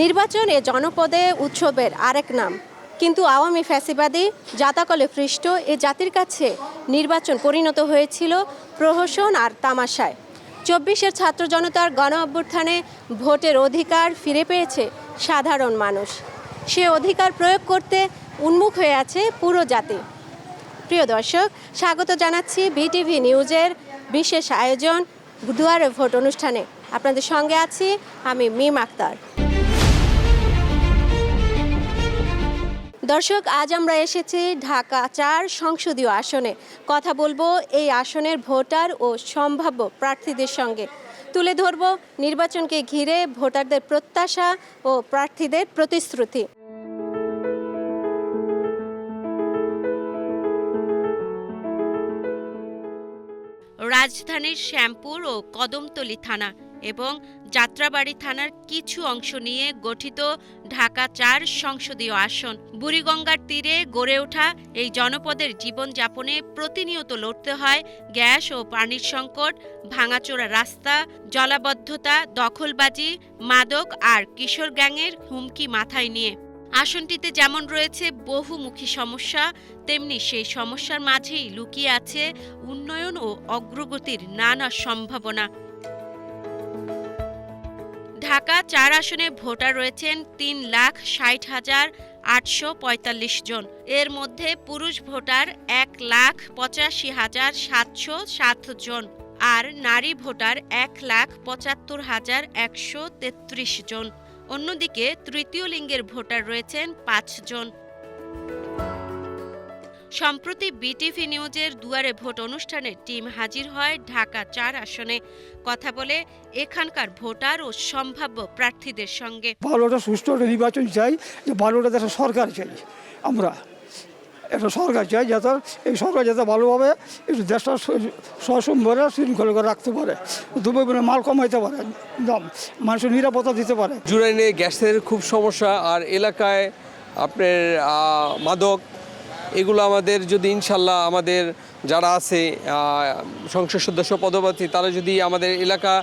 নির্বাচন জনপদে উৎসবের আরেক নাম। কিন্তু আওয়ামী ফ্যাসিবাদী জাতাকলে পৃষ্ঠ এ জাতির কাছে নির্বাচন পরিণত হয়েছিল প্রহসন আর তামাশায়। চব্বিশের ছাত্র জনতার গণ অভ্যুত্থানে ভোটের অধিকার ফিরে পেয়েছে সাধারণ মানুষ। সে অধিকার প্রয়োগ করতে উন্মুখ হয়ে আছে পুরো জাতি। প্রিয় দর্শক, স্বাগত জানাচ্ছি বিটিভি নিউজের বিশেষ আয়োজন দুয়ারে ভোট অনুষ্ঠানে। আপনাদের সঙ্গে আছি আমি মিম আক্তার। দর্শক, আজ আমরা এসেছি ঢাকা চার সংসদীয় আসনে। কথা বলব এই আসনের ভোটার ও সম্ভাব্য প্রার্থীদের সঙ্গে। তুলে ধরব নির্বাচনকে ঘিরে ভোটারদের প্রত্যাশা ও প্রার্থীদের প্রতিশ্রুতি। রাজধানীর শ্যামপুর ও কদমতলী থানা। এবং যাত্রাবাড়ি থানার কিছু অংশ নিয়ে গঠিত ঢাকা চার সংসদীয় আসন, বুড়িগঙ্গার তীরে গড়ে ওঠা এই জনপদের জীবনযাপনে প্রতিনিয়ত লড়তে হয় গ্যাস ও পানির সংকট, ভাঙাচোরা রাস্তা, জলাবদ্ধতা, দখলবাজি, মাদক আর কিশোর গ্যাংয়ের হুমকি মাথায় নিয়ে। আসনটিতে যেমন রয়েছে বহুমুখী সমস্যা, তেমনি সেই সমস্যার মাঝেই লুকিয়ে আছে উন্নয়ন ও অগ্রগতির নানা সম্ভাবনা। ঢাকা চার আসনে ভোটার রয়েছেন তিন লাখ ষাট হাজার আটশো পঁয়তাল্লিশ জন। এর মধ্যে পুরুষ ভোটার এক লাখ পঁচাশি হাজার সাতশো সাত জন আর নারী ভোটার এক লাখ পঁচাত্তর হাজার একশো তেত্রিশ জন। অন্যদিকে তৃতীয় লিঙ্গের ভোটার রয়েছেন পাঁচজন সম্প্রতি বিটিভি নিউজের দুয়ারে ভোট অনুষ্ঠানে টিম হাজির হয় ঢাকা চার আসনে। কথা বলে এখানকার ভোটার ও সম্ভাব্য প্রার্থীদের সঙ্গে। ভালোটা সুষ্ঠু নির্বাচন চাই যে ভালোটা দেশের সরকার চাই। আমরা একটা সরকার চাই যাতে এই সরকার যাতে ভালোভাবে একটু দেশটা সসম্ভরে শৃঙ্খলা করে রাখতে পারে। দুপুর করে মাল কমাইতে পারে দাম মানুষের নিরাপত্তা দিতে পারে। জুরাইনে গ্যাসের খুব সমস্যা আর এলাকায় আপনার মাদক এগুলো আমাদের যদি ইনশাল্লাহ আমাদের যারা আছে সংসদ সদস্য, পদপ্রার্থী, তারা যদি আমাদের এলাকা,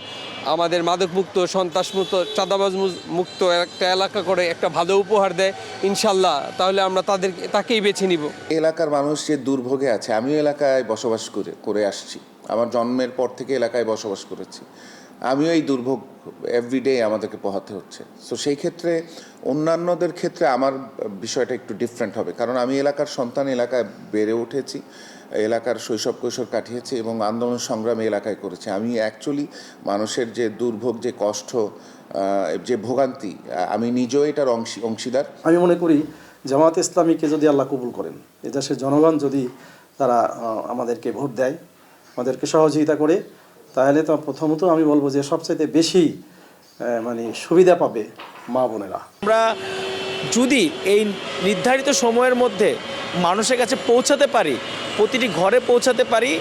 আমাদের মাদকমুক্ত, সন্ত্রাসমুক্ত চাঁদাবাজ মুক্ত একটা এলাকা করে একটা ভালো উপহার দেয় ইনশাল্লাহ, তাহলে আমরা তাদের, তাকেই বেছে নিব। এলাকার মানুষ যে দুর্ভোগে আছে, আমিও এলাকায় বসবাস করে করে আসছি। আমার জন্মের পর থেকে এলাকায় বসবাস করেছি। আমিও এই দুর্ভোগ এভরিডে আমাদেরকে পোহাতে হচ্ছে। তো সেই ক্ষেত্রে অন্যান্যদের ক্ষেত্রে আমার বিষয়টা একটু ডিফারেন্ট হবে। কারণ আমি এলাকার সন্তান, এলাকায় বেড়ে উঠেছি, এলাকার শৈশব কৈশোর কাটিয়েছি এবং আন্দোলন সংগ্রামে এলাকায় করেছি। আমি অ্যাকচুয়ালি মানুষের যে দুর্ভোগ, যে কষ্ট যে ভোগান্তি, আমি নিজেও এটার অংশী, অংশীদার। আমি মনে করি জামাত ইসলামীকে যদি আল্লাহ কবুল করেন এ দেশের জনগণ যদি তারা আমাদেরকে ভোট দেয়, আমাদেরকে সহযোগিতা করে তাহলে তো প্রথমত আমি বলব যে সবচাইতে বেশি মানে সুবিধা পাবে মা বোনেরা। আমরা যদি এই নির্ধারিত সময়ের মধ্যে মানুষের কাছে পৌঁছাতে পারি, প্রতিটি ঘরে পৌঁছাতে পারি,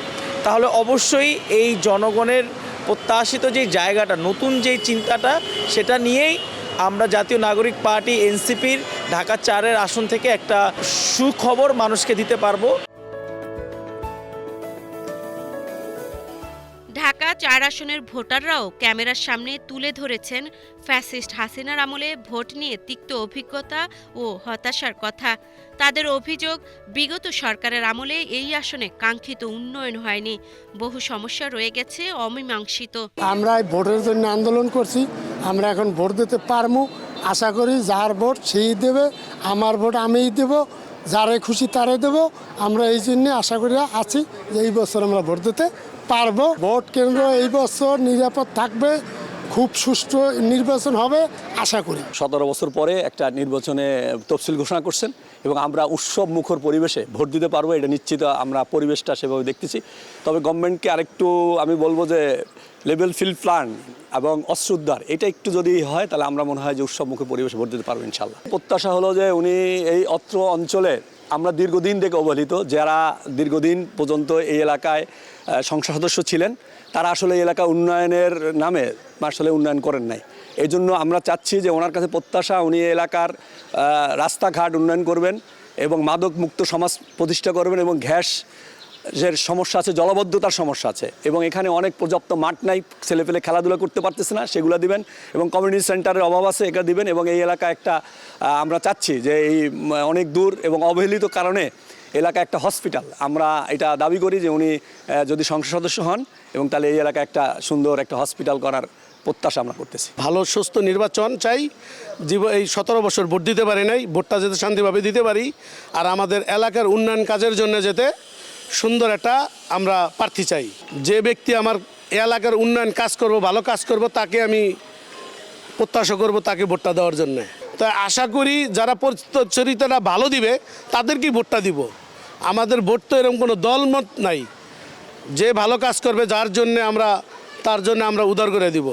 তাহলে অবশ্যই এই জনগণের প্রত্যাশিত যে জায়গাটা, নতুন যেই চিন্তাটা, সেটা নিয়েই আমরা জাতীয় নাগরিক পার্টি, এনসিপির, ঢাকা চারের আসন থেকে একটা সুখবর মানুষকে দিতে পারব। চার আসনের ভোটাররাও ক্যামেরার সামনে তুলে ধরেছেন ফ্যাসিস্ট হাসিনার আমলে ভোট নিয়ে তিক্ত অভিজ্ঞতা ও হতাশার কথা। তাদের অভিযোগ, বিগত সরকারের আমলে এই আসনে কাঙ্ক্ষিত উন্নয়ন হয়নি। বহু সমস্যা রয়ে গেছে অমীমাংসিত। আমরা ভোটের জন্য আন্দোলন করছি, আমরা এখন ভোট দিতে পারব আশা করি যার ভোট সেই দেবে, আমার ভোট আমিই দেব, যারে খুশি তারে দেব। আমরা এই জন্য আশা করি আছি যে এই বছর আমরা ভোট দিতে পারব। ভোট কেন্দ্র এই বছর নিরাপদ থাকবে, খুব সুষ্ঠু নির্বাচন হবে, আশা করি। সতেরো বছর পরে একটা নির্বাচনে তফসিল ঘোষণা করছেন এবং আমরা উৎসব মুখর পরিবেশে ভোট দিতে পারব, এটা নিশ্চিত আমরা পরিবেশটা সেভাবে দেখতেছি। তবে গভর্নমেন্টকে আরেকটু আমি বলব যে লেভেল ফিল্ড প্ল্যান এবং অস্ত্র উদ্ধার, এটা একটু যদি হয় তাহলে আমরা মনে হয় যে উৎসব মুখে পরিবেশে ভোট দিতে পারব ইনশাল্লাহ প্রত্যাশা হলো যে উনি এই অত্র অঞ্চলে আমরা দীর্ঘদিন থেকে অবহেলিত, যারা দীর্ঘদিন পর্যন্ত এই এলাকায় সংসদ সদস্য ছিলেন, তারা আসলে এলাকা উন্নয়নের নামে আসলে উন্নয়ন করেন নাই। এই জন্য আমরা চাচ্ছি যে ওনার কাছে প্রত্যাশা, উনি এলাকার রাস্তাঘাট উন্নয়ন করবেন এবং মাদক মুক্ত সমাজ প্রতিষ্ঠা করবেন এবং গ্যাস এর সমস্যা আছে, জলবদ্ধতার সমস্যা আছে এবং এখানে অনেক পর্যাপ্ত মাঠ নাই, ছেলেপেলে খেলাধুলা করতে পারতেছে না, সেগুলো দিবেন এবং কমিউনিটি সেন্টারের অভাব আছে, এটা দিবেন এবং এই এলাকা একটা আমরা চাচ্ছি যে এই অনেক দূর এবং অবহেলিত কারণে এলাকা একটা হসপিটাল আমরা এটা দাবি করি যে উনি যদি সংসদ সদস্য হন এবং তাহলে এই এলাকা একটা সুন্দর একটা হসপিটাল করার প্রত্যাশা আমরা করতেছি। ভালো, সুস্থ নির্বাচন চাই। জীব, এই সতেরো বছর ভোট দিতে পারি নাই, ভোটটা যাতে শান্তিভাবে দিতে পারি। আর আমাদের এলাকার উন্নয়ন কাজের জন্য যেতে সুন্দর একটা আমরা প্রার্থী চাই। যে ব্যক্তি আমার এলাকার উন্নয়ন কাজ করব, ভালো কাজ করব, তাকে আমি প্রত্যাশা করব তাকে ভোটটা দেওয়ার জন্য। তাই আশা করি যারা চরিত্রটা ভালো দিবে তাদেরকেই ভোটটা দিব? আমাদের ভোট তো এরকম কোনো দলমত নাই। যে ভালো কাজ করবে, যার জন্য আমরা, তার জন্য আমরা উদার করে দিব।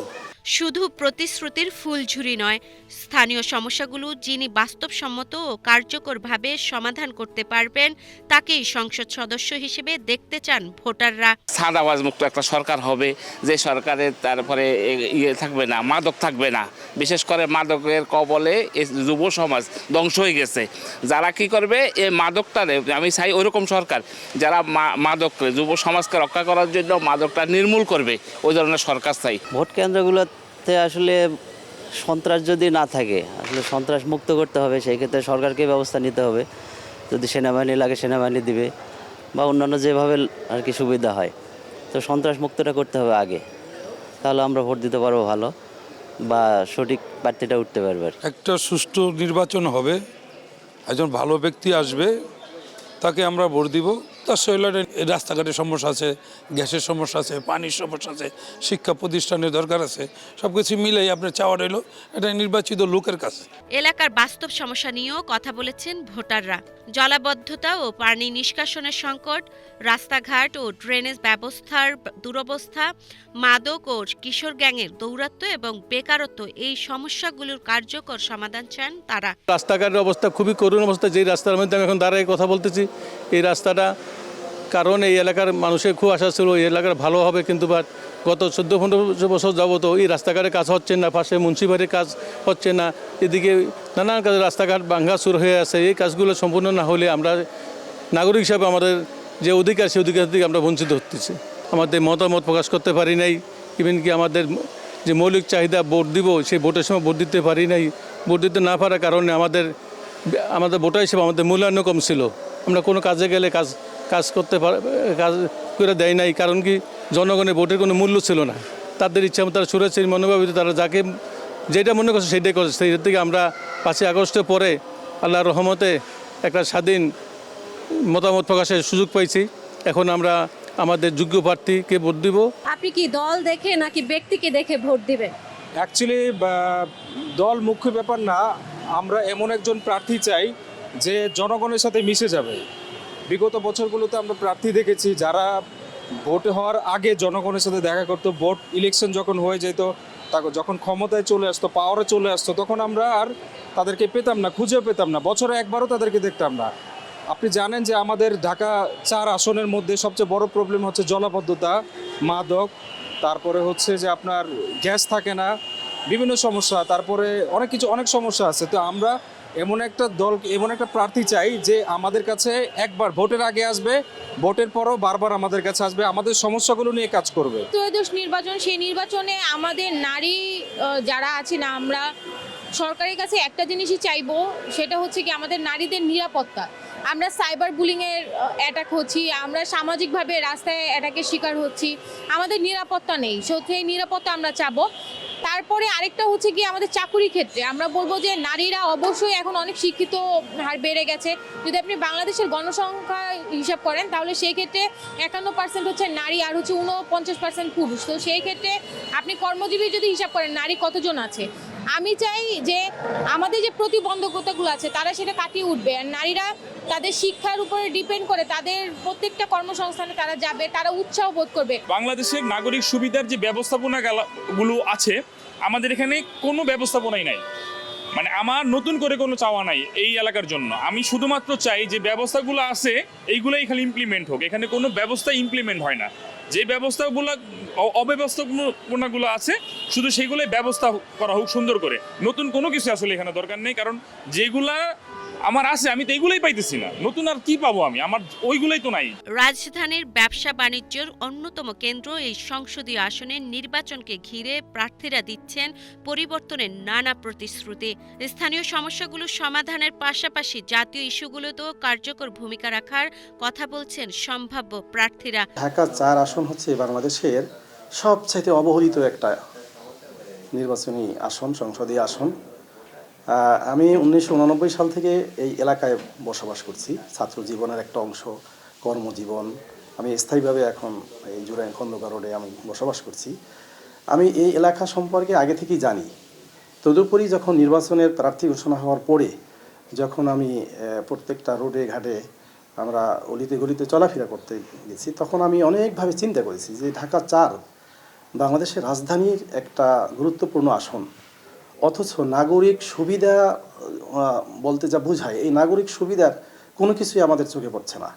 শুধু প্রতিশ্রুতির ফুলঝুরি নয় স্থানীয় সমস্যাগুলো যিনি বাস্তবসম্মত ও কার্যকরভাবে সমাধান করতে পারবেন তাকেই সংসদ সদস্য হিসেবে দেখতে চান ভোটাররা। ছাদাবাজ মুক্ত একটা সরকার হবে যে সরকারের তারপরে ইয়ে থাকবে না মাদক থাকবে না। বিশেষ করে মাদকের কবলে এই যুব সমাজ ধ্বংস হয়ে গেছে। যারা কি করবে এই মাদকটারে আমি চাই ওইরকম সরকার যারা মা- মাদক যুব সমাজকে রক্ষা করার জন্য মাদকটা নির্মূল করবে ওই ধরনের সরকার চাই। ভোট কেন্দ্রগুলোতে আসলে সন্ত্রাস যদি না থাকে, আসলে সন্ত্রাস মুক্ত করতে হবে, সেই ক্ষেত্রে সরকারকে ব্যবস্থা নিতে হবে। যদি সেনাবাহিনী লাগে, সেনাবাহিনী দিবে বা অন্যান্য যেভাবে আর কি সুবিধা হয়। তো সন্ত্রাস মুক্তটা করতে হবে আগে। তাহলে আমরা ভোট দিতে পারব ভালো বা সঠিক প্রার্থীটা উঠতে পারবে একটা সুষ্ঠু নির্বাচন হবে। একজন ভালো ব্যক্তি আসবে, তাকে আমরা ভোট দিব। তার শৈলারে রাস্তাঘাটের সমস্যা আছে গ্যাসের সমস্যা আছে পানির সমস্যা আছে শিক্ষা প্রতিষ্ঠানের দরকার আছে সব কিছু মিলেই আপনার চাওয়া রইল এটা নির্বাচিত লোকের কাছে। এলাকার বাস্তব সমস্যা নিয়েও কথা বলেছেন ভোটাররা। জলাবদ্ধতা ও পানি নিষ্কাশনের সংকট রাস্তাঘাট ও ড্রেনেজ ব্যবস্থার দুরবস্থা মাদক ও কিশোর গ্যাংয়ের দৌরাত্ম্য এবং বেকারত্ব এই সমস্যাগুলোর কার্যকর সমাধান চান তারা। রাস্তাঘাটের অবস্থা খুবই করুণ অবস্থা যেই রাস্তার মধ্যে আমি এখন দাঁড়ায় কথা বলতেছি এই রাস্তাটা কারণ এই এলাকার মানুষের খুব আশা ছিল এই এলাকার ভালো হবে, কিন্তু বাট গত চোদ্দ পনেরো বছর যাবত এই রাস্তাঘাটের কাজ হচ্ছে না, পাশে মুন্সিপালিটির কাজ হচ্ছে না, এদিকে নানান কাজ, রাস্তাঘাট ভাঙ্গা শুরু হয়ে আছে, এই কাজগুলো সম্পূর্ণ না হলে আমরা নাগরিক হিসাবে আমাদের যে অধিকার, সেই অধিকার থেকে আমরা বঞ্চিত হতেছি আমাদের মতামত প্রকাশ করতে পারি নাই ইভেন কি আমাদের যে মৌলিক চাহিদা ভোট দিব, সেই ভোটের সময় ভোট দিতে পারি নাই, ভোট দিতে না পারার কারণে আমাদের আমাদের ভোটার হিসেবে আমাদের মূল্যায়ন কম ছিল। আমরা কোনো কাজে গেলে কাজ কাজ করতে পার কাজ করে দেয় নাই কারণ কি জনগণের ভোটের কোনো মূল্য ছিল না। তাদের ইচ্ছা মতো তারা সুরেছেন মনোভাবিত তারা যাকে যেটা মনে করছে সেটাই করছে। সেই থেকে আমরা পাঁচই আগস্টের পরে আল্লাহ রহমতে একটা স্বাধীন মতামত প্রকাশের সুযোগ পাইছি। এখন আমরা আমাদের যোগ্য প্রার্থীকে ভোট দিব। আপনি কি দল দেখে নাকি ব্যক্তিকে দেখে ভোট দিবেন? অ্যাকচুয়ালি দল মুখ্য ব্যাপার না আমরা এমন একজন প্রার্থী চাই যে জনগণের সাথে মিশে যাবে। বিগত বছরগুলোতে আমরা প্রার্থী দেখেছি যারা ভোট হওয়ার আগে জনগণের সাথে দেখা করতো, ভোট ইলেকশন যখন হয়ে যেত যখন ক্ষমতায় চলে আসতো পাওয়ারে চলে আসতো, তখন আমরা আর তাদেরকে পেতাম না খুঁজে পেতাম না। বছরে একবারও তাদেরকে দেখতাম না। আপনি জানেন যে আমাদের ঢাকা চার আসনের মধ্যে সবচেয়ে বড় প্রবলেম হচ্ছে জলাবদ্ধতা, মাদক, তারপরে হচ্ছে যে আপনার গ্যাস থাকে না, বিভিন্ন সমস্যা, তারপরে অনেক কিছু, অনেক সমস্যা আছে। তো আমরা এমন একটা দল, এমন একটা প্রার্থী চাই যে আমাদের কাছে একবার ভোটের আগে আসবে, ভোটের পরও বারবার আমাদের কাছে আসবে, আমাদের সমস্যাগুলো নিয়ে কাজ করবে। ত্রয়োদশ নির্বাচন, সেই নির্বাচনে আমাদের নারী যারা আছে না, আমরা সরকারের কাছে একটা জিনিসই চাইব, সেটা হচ্ছে কি আমাদের নারীদের নিরাপত্তা। আমরা সাইবার বুলিংয়ের অ্যাটাক হচ্ছি, আমরা সামাজিকভাবে রাস্তায় অ্যাটাকের শিকার হচ্ছি, আমাদের নিরাপত্তা নেই, সেই নিরাপত্তা আমরা চাবো। তারপরে আরেকটা হচ্ছে কি আমাদের চাকুরি ক্ষেত্রে। আমরা বলব যে নারীরা অবশ্যই এখন অনেক শিক্ষিত হার বেড়ে গেছে। যদি আপনি বাংলাদেশের গণসংখ্যা হিসাব করেন, তাহলে সেই ক্ষেত্রে একান্ন পার্সেন্ট হচ্ছে নারী আর হচ্ছে উনপঞ্চাশ পার্সেন্ট পুরুষ। তো সেই ক্ষেত্রে আপনি কর্মজীবী যদি হিসাব করেন, নারী কতজন আছে? আমি চাই যে আমাদের যে প্রতিবন্ধকতাগুলো আছে, তারা সেটা কাটিয়ে উঠবে। আর নারীরা তাদের শিক্ষার উপরে ডিপেন্ড করে, তাদের প্রত্যেকটা কর্মসংস্থানে তারা যাবে, তারা উৎসাহ বোধ করবে। বাংলাদেশের নাগরিক সুবিধার যে ব্যবস্থাপনা গুলো আছে, আমাদের এখানে কোনো ব্যবস্থাপনাই নাই। মানে আমার নতুন করে কোনো চাওয়া নাই এই এলাকার জন্য। আমি শুধুমাত্র চাই যে ব্যবস্থাগুলো আছে, এইগুলোই খালি ইমপ্লিমেন্ট হোক। এখানে কোনো ব্যবস্থা ইমপ্লিমেন্ট হয় না। যে ব্যবস্থাগুলো অব্যবস্থাপনাগুলো আছে, শুধু সেগুলোই ব্যবস্থা করা হোক সুন্দর করে। নতুন কোনো কিছু আসলে এখানে দরকার নেই, কারণ যেগুলা আমার আছে আমি তো এগুলোই পাইতেছি না। নতুন আর কি পাবো আমি? আমার ওইগুলোই তো নাই। রাজধানীর ব্যবসা বাণিজ্যের অন্যতম কেন্দ্র এই সংসদীয় আসনের নির্বাচনকে ঘিরে প্রার্থীরা দিচ্ছেন পরিবর্তনের নানা প্রতিশ্রুতি। স্থানীয় সমস্যাগুলো সমাধানের পাশাপাশি জাতীয় ইস্যুগুলোতেও কার্যকর ভূমিকা রাখার কথা বলছেন সম্ভাব্য প্রার্থীরা। ঢাকা চার আসন হচ্ছে বাংলাদেশের সবচাইতে অবহেলিত একটা নির্বাচনী আসন সংসদীয় আসন। আমি উনিশশো উননব্বই সাল থেকে এই এলাকায় বসবাস করছি। ছাত্র জীবনের একটা অংশ, কর্মজীবন। আমি স্থায়ীভাবে এখন এই জুরাইন খন্দকার রোডে আমি বসবাস করছি। আমি এই এলাকা সম্পর্কে আগে থেকেই জানি। তদুপরি যখন নির্বাচনের প্রার্থী ঘোষণা হওয়ার পরে যখন আমি প্রত্যেকটা রোডে, ঘাটে আমরা অলিতে গলিতে চলাফেরা করতে গেছি, তখন আমি অনেকভাবে চিন্তা করেছি যে ঢাকা চার বাংলাদেশের রাজধানীর একটা গুরুত্বপূর্ণ আসন। অথচ নাগরিক সুবিধা বলতে যা বোঝায়, এই নাগরিক সুবিধার কোনো কিছুই আমাদের চোখে পড়ছে না।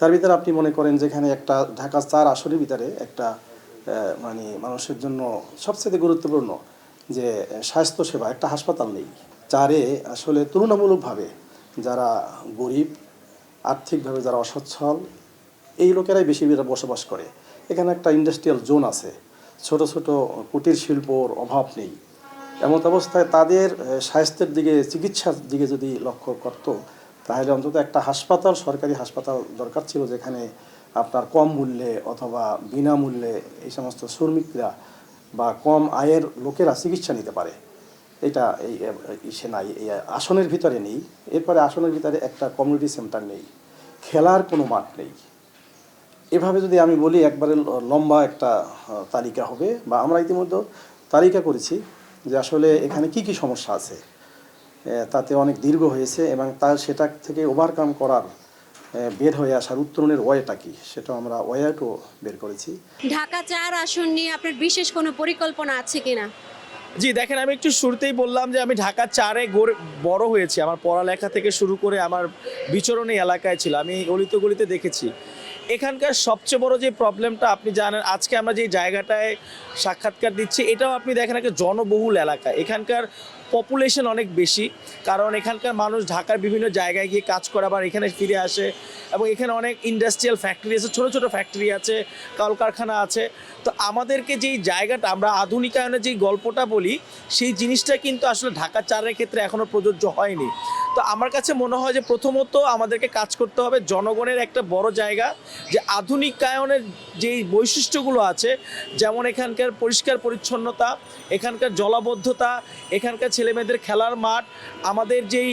তার ভিতরে আপনি মনে করেন যেখানে একটা ঢাকা চার আসনের ভিতরে একটা মানে মানুষের জন্য সবচেয়ে গুরুত্বপূর্ণ যে স্বাস্থ্যসেবা, একটা হাসপাতাল নেই। চারে আসলে তুলনামূলকভাবে যারা গরিব, আর্থিকভাবে যারা অসচ্ছল, এই লোকেরাই বেশি বসবাস করে। এখানে একটা ইন্ডাস্ট্রিয়াল জোন আছে। ছোট ছোট কুটির শিল্পর অভাব নেই। এমত অবস্থায় তাদের স্বাস্থ্যের দিকে, চিকিৎসার দিকে যদি লক্ষ্য করতো, তাহলে অন্তত একটা হাসপাতাল, সরকারি হাসপাতাল দরকার ছিল যেখানে আপনার কম মূল্যে অথবা বিনামূল্যে এই সমস্ত শ্রমিকরা বা কম আয়ের লোকেরা চিকিৎসা নিতে পারে। এটা এই এই সে নাই এই আসনের ভিতরে নেই। এরপরে আসনের ভিতরে একটা কমিউনিটি সেন্টার নেই। খেলার কোনো মাঠ নেই। এভাবে যদি আমি বলি, একবারে লম্বা একটা তালিকা হবে বা আমরা ইতিমধ্যে তালিকা করেছি। যে আসলে এখানে কি কি সমস্যা আছে? তাতে অনেক দীর্ঘ হয়েছে এবং তার সেটা থেকে ওভারকাম করার বের হয়ে আসার উত্তরণের ওয়েটা কি? সেটা আমরা ওয়েটও বের করেছি। ঢাকা চার আসন নিয়ে আপনার বিশেষ কোনো পরিকল্পনা আছে কিনা? জি দেখেন আমি একটু শুরুতেই বললাম যে আমি ঢাকা চারে গড়ে বড় হয়েছি। আমার পড়ালেখা থেকে শুরু করে আমার বিচরণ এই এলাকায় ছিল। আমি গলিতে গলিতে দেখেছি। এখানকার সবচেয়ে বড় যে প্রবলেমটা আপনি জানেন, আজকে আমরা যে জায়গাটায় সাক্ষাৎকার দিচ্ছি, এটাও আপনি দেখেন একটা জনবহুল এলাকা। এখানকার পপুলেশন অনেক বেশি, কারণ এখানকার মানুষ ঢাকার বিভিন্ন জায়গায় গিয়ে কাজ করে আবার এখানে ফিরে আসে এবং এখানে অনেক ইন্ডাস্ট্রিয়াল ফ্যাক্টরি আছে, ছোট ছোট ফ্যাক্টরি আছে, কলকারখানা আছে। তো আমাদেরকে যেই জায়গাটা, আমরা আধুনিকায়নের যেই গল্পটা বলি, সেই জিনিসটা কিন্তু আসলে ঢাকা চারের ক্ষেত্রে এখনও প্রযোজ্য হয়নি। তো আমার কাছে মনে হয় যে প্রথমত আমাদেরকে কাজ করতে হবে জনগণের একটা বড় জায়গা, যে আধুনিকায়নের যেই বৈশিষ্ট্যগুলো আছে, যেমন এখানকার পরিষ্কার পরিচ্ছন্নতা, এখানকার জলাবদ্ধতা, এখানকার ছেলেমেয়েদের খেলার মাঠ আমাদের যেই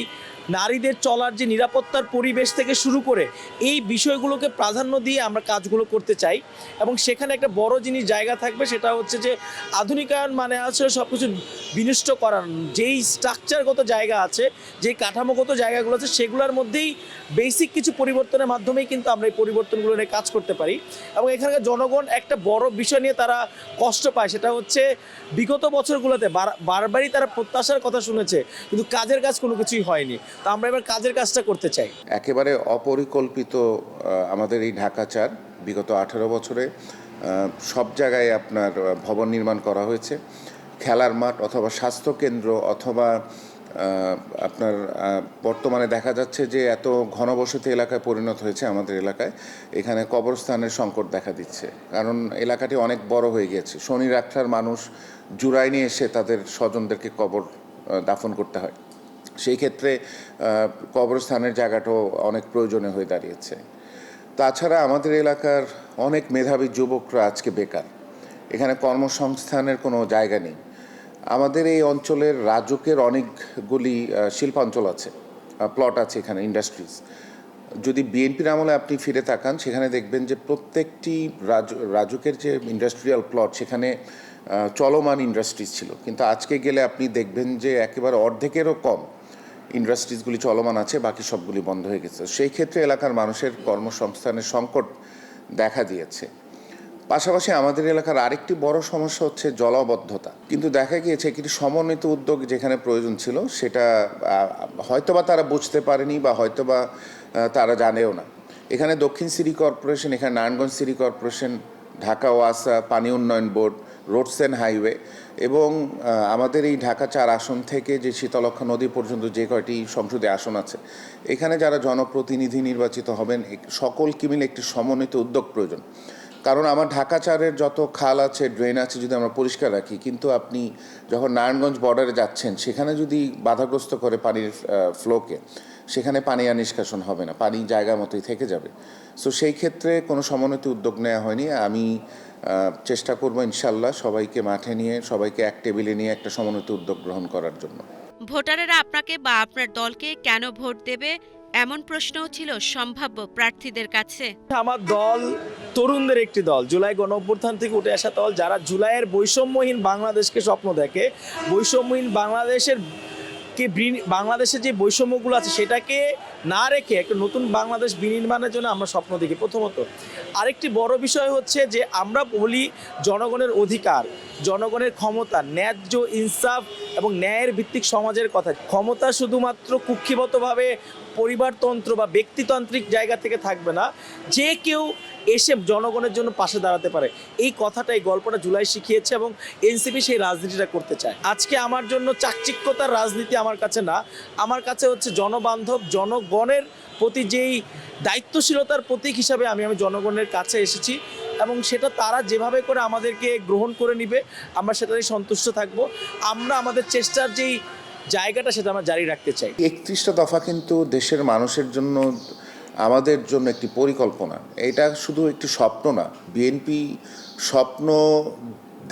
নারীদের চলার যে নিরাপত্তার পরিবেশ থেকে শুরু করে এই বিষয়গুলোকে প্রাধান্য দিয়ে আমরা কাজগুলো করতে চাই। এবং সেখানে একটা বড় জিনিস জায়গা থাকবে সেটা হচ্ছে যে আধুনিকায়ন মানে আসলে সব কিছু বিনষ্ট করার, যেই স্ট্রাকচারগত জায়গা আছে, যেই কাঠামোগত জায়গাগুলো আছে, সেগুলোর মধ্যেই বেসিক কিছু পরিবর্তনের মাধ্যমেই কিন্তু আমরা এই পরিবর্তনগুলো নিয়ে কাজ করতে পারি। এবং এখানকার জনগণ একটা বড় বিষয় নিয়ে তারা কষ্ট পায়, সেটা হচ্ছে বিগত বছরগুলোতে বার- বারবারই তারা প্রত্যাশার কথা শুনেছে, কিন্তু কাজের কাজ কোনো কিছুই হয়নি। তো আমরা এবার কাজের কাজটা করতে চাই। একেবারে অপরিকল্পিত আমাদের এই ঢাকা চার, বিগত আঠেরো বছরে সব জায়গায় আপনার ভবন নির্মাণ করা হয়েছে। খেলার মাঠ অথবা স্বাস্থ্য কেন্দ্র অথবা আপনার বর্তমানে দেখা যাচ্ছে যে এত ঘনবসতি এলাকায় পরিণত হয়েছে আমাদের এলাকায়। এখানে কবরস্থানের সংকট দেখা দিচ্ছে। কারণ এলাকাটি অনেক বড় হয়ে গিয়েছে। শনি রাখার মানুষ জুরাইনে এসে তাদের স্বজনদেরকে কবর দাফন করতে হয়। সেই ক্ষেত্রে কবরস্থানের জায়গাটাও অনেক প্রয়োজনীয় হয়ে দাঁড়িয়েছে। তাছাড়া আমাদের এলাকার অনেক মেধাবী যুবকরা আজকে বেকার। এখানে কর্মসংস্থানের কোনো জায়গা নেই। আমাদের এই অঞ্চলের রাজুকের অনেকগুলি শিল্পাঞ্চল আছে প্লট আছে এখানে ইন্ডাস্ট্রিজ যদি বিএনপির আমলে আপনি ফিরে তাকান, সেখানে দেখবেন যে প্রত্যেকটি রাজু রাজুকের যে ইন্ডাস্ট্রিয়াল প্লট সেখানে চলমান ইন্ডাস্ট্রিজ ছিল। কিন্তু আজকে গেলে আপনি দেখবেন যে একেবারে অর্ধেকেরও কম ইন্ডাস্ট্রিজগুলি চলমান আছে, বাকি সবগুলি বন্ধ হয়ে গেছে। সেই ক্ষেত্রে এলাকার মানুষের কর্মসংস্থানের সংকট দেখা দিয়েছে। পাশাপাশি আমাদের এলাকার আরেকটি বড় সমস্যা হচ্ছে জলাবদ্ধতা। কিন্তু দেখা গিয়েছে একটি সমন্বিত উদ্যোগ যেখানে প্রয়োজন ছিল, সেটা হয়তোবা তারা বুঝতে পারেনি বা হয়তোবা তারা জানেও না। এখানে দক্ষিণ সিটি কর্পোরেশন, এখানে নারায়ণগঞ্জ সিটি কর্পোরেশন, ঢাকা ওয়াসা, পানি উন্নয়ন বোর্ড, রোডস অ্যান্ড হাইওয়ে এবং আমাদের এই ঢাকা চার আসন থেকে যে শীতলক্ষা নদী পর্যন্ত যে কয়টি সংসদে আসন আছে, এখানে যারা জনপ্রতিনিধি নির্বাচিত হবেন সকল সকলকে মিলে একটি সমন্বিত উদ্যোগ প্রয়োজন। কারণ আমার ঢাকা চারের যত খাল আছে, ড্রেন আছে যদি আমরা পরিষ্কার রাখি, কিন্তু আপনি যখন নারায়ণগঞ্জ বর্ডারে যাচ্ছেন, সেখানে যদি বাধাগ্রস্ত করে পানির ফ্লোকে সেখানে পানি আর নিষ্কাশন হবে না, পানি জায়গা মতোই থেকে যাবে। সো সেই ক্ষেত্রে কোনো সমন্বিত উদ্যোগ নেওয়া হয়নি। আমি চেষ্টা করব ইনশাল্লাহ সবাইকে মাঠে নিয়ে, সবাইকে এক টেবিলে নিয়ে একটা সমন্বিত উদ্যোগ গ্রহণ করার জন্য। ভোটারেরা আপনাকে বা আপনার দলকে কেন ভোট দেবে? এমন প্রশ্নও ছিল সম্ভাব্য প্রার্থীদের কাছে। আমার দল তরুণদের একটি দল। জুলাই গণ অভ্যুত্থান থেকে উঠে আসা দল যারা জুলাইয়ের বৈষম্যহীন বাংলাদেশকে স্বপ্ন দেখে, বৈষম্যহীন বাংলাদেশের কে বাংলাদেশের যে বৈষম্যগুলো আছে সেটাকে না রেখে একটা নতুন বাংলাদেশ বিনির্মাণের জন্য আমরা স্বপ্ন দেখি। প্রথমত, আরেকটি বড় বিষয় হচ্ছে যে আমরা বলি জনগণের অধিকার, জনগণের ক্ষমতা, ন্যায্য ইনসাফ এবং ন্যায়ের ভিত্তিক সমাজের কথা। ক্ষমতা শুধুমাত্র কুক্ষিগতভাবে পরিবারতন্ত্র বা ব্যক্তিতান্ত্রিক জায়গা থেকে থাকবে না। যে কেউ এসে জনগণের জন্য পাশে দাঁড়াতে পারে। এই কথাটা এই গল্পটা জুলাই শিখিয়েছে এবং এনসিপি সেই রাজনীতিটা করতে চায়। আজকে আমার জন্য চাকচিক্যতার রাজনীতি আমার কাছে না। আমার কাছে হচ্ছে জনবান্ধব, জনগণের প্রতি যেই দায়িত্বশীলতার প্রতীক হিসাবে আমি আমি জনগণের কাছে এসেছি এবং সেটা তারা যেভাবে করে আমাদেরকে গ্রহণ করে নিবে, আমরা সেটাই সন্তুষ্ট থাকব। আমরা আমাদের চেষ্টার যেই জায়গাটা সেটা আমরা জারি রাখতে চাই। একত্রিশটা দফা কিন্তু দেশের মানুষের জন্য, আমাদের জন্য একটি পরিকল্পনা। এটা শুধু একটি স্বপ্ন না বিএনপি স্বপ্ন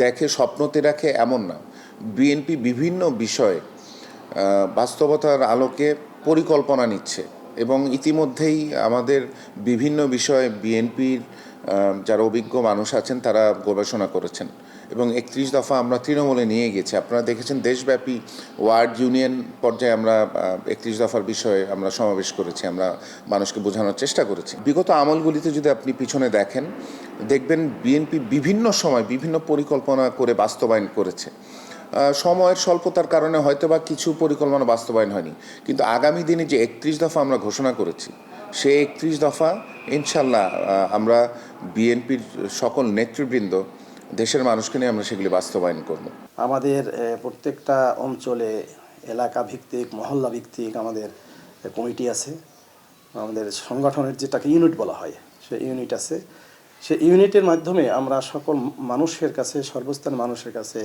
দেখে, স্বপ্নতে রাখে এমন না। বিএনপি বিভিন্ন বিষয়ে বাস্তবতার আলোকে পরিকল্পনা নিচ্ছে এবং ইতিমধ্যেই আমাদের বিভিন্ন বিষয়ে বিএনপির যারা অভিজ্ঞ মানুষ আছেন, তারা গবেষণা করেছেন। এবং একত্রিশ দফা আমরা তৃণমূলে নিয়ে গেছি। আপনারা দেখেছেন দেশব্যাপী ওয়ার্ড ইউনিয়ন পর্যায়ে আমরা একত্রিশ দফার বিষয়ে আমরা সমাবেশ করেছি, আমরা মানুষকে বোঝানোর চেষ্টা করেছি। বিগত আমলগুলিতে যদি আপনি পিছনে দেখেন, দেখবেন বিএনপি বিভিন্ন সময় বিভিন্ন পরিকল্পনা করে বাস্তবায়ন করেছে। সময়ের স্বল্পতার কারণে হয়তো বা কিছু পরিকল্পনা বাস্তবায়ন হয়নি। কিন্তু আগামী দিনে যে একত্রিশ দফা আমরা ঘোষণা করেছি সে একত্রিশ দফা ইনশাল্লাহ আমরা বিএনপির সকল নেতৃবৃন্দ দেশের মানুষকে নিয়ে আমরা সেগুলি বাস্তবায়ন করব। আমাদের প্রত্যেকটা অঞ্চলে এলাকা ভিত্তিক, মহল্লা ভিত্তিক আমাদের কমিটি আছে। আমাদের সংগঠনের যেটাকে ইউনিট বলা হয়, সে ইউনিট আছে। সে ইউনিটের মাধ্যমে আমরা সকল মানুষের কাছে, সর্বস্থান মানুষের কাছে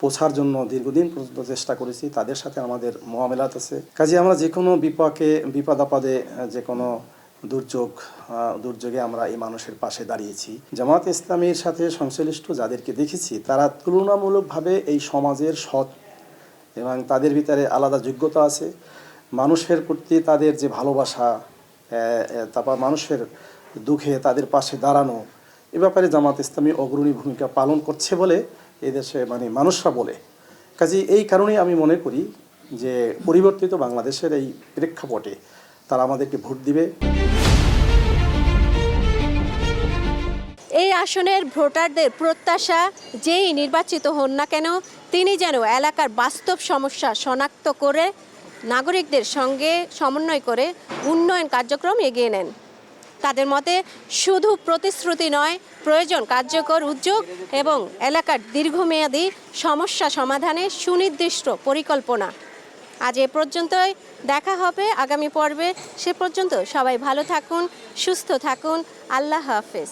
পৌঁছার জন্য দীর্ঘদিন পর্যন্ত চেষ্টা করেছি। তাদের সাথে আমাদের মহামেলাত আছে। কাজে আমরা যে কোনো বিপাকে বিপদ আপদে যে কোনো দুর্যোগ দুর্যোগে আমরা এই মানুষের পাশে দাঁড়িয়েছি। জামাত ইসলামের সাথে সংশ্লিষ্ট যাদেরকে দেখেছি, তারা তুলনামূলকভাবে এই সমাজের সৎ এবং তাদের ভিতরে আলাদা যোগ্যতা আছে। মানুষের প্রতি তাদের যে ভালোবাসা তারপর মানুষের দুঃখে তাদের পাশে দাঁড়ানো, এ ব্যাপারে জামাত ইসলামী অগ্রণী ভূমিকা পালন করছে বলে এদেশে মানে মানুষরা বলে। কাজে এই কারণেই আমি মনে করি যে পরিবর্তিত বাংলাদেশের এই প্রেক্ষাপটে তারা আমাদেরকে ভোট দিবে। এই আসনের ভোটারদের প্রত্যাশা, যেই নির্বাচিত হন না কেন, তিনি যেন এলাকার বাস্তব সমস্যা শনাক্ত করে, নাগরিকদের সঙ্গে সমন্বয় করে উন্নয়ন কার্যক্রম এগিয়ে নেন। তাদের মতে, শুধু প্রতিশ্রুতি নয়, প্রয়োজন কার্যকর উদ্যোগ এবং এলাকার দীর্ঘমেয়াদী সমস্যা সমাধানে সুনির্দিষ্ট পরিকল্পনা। আজ এ পর্যন্তই। দেখা হবে আগামী পর্বে। সে পর্যন্ত সবাই ভালো থাকুন, সুস্থ থাকুন। আল্লাহ হাফেজ।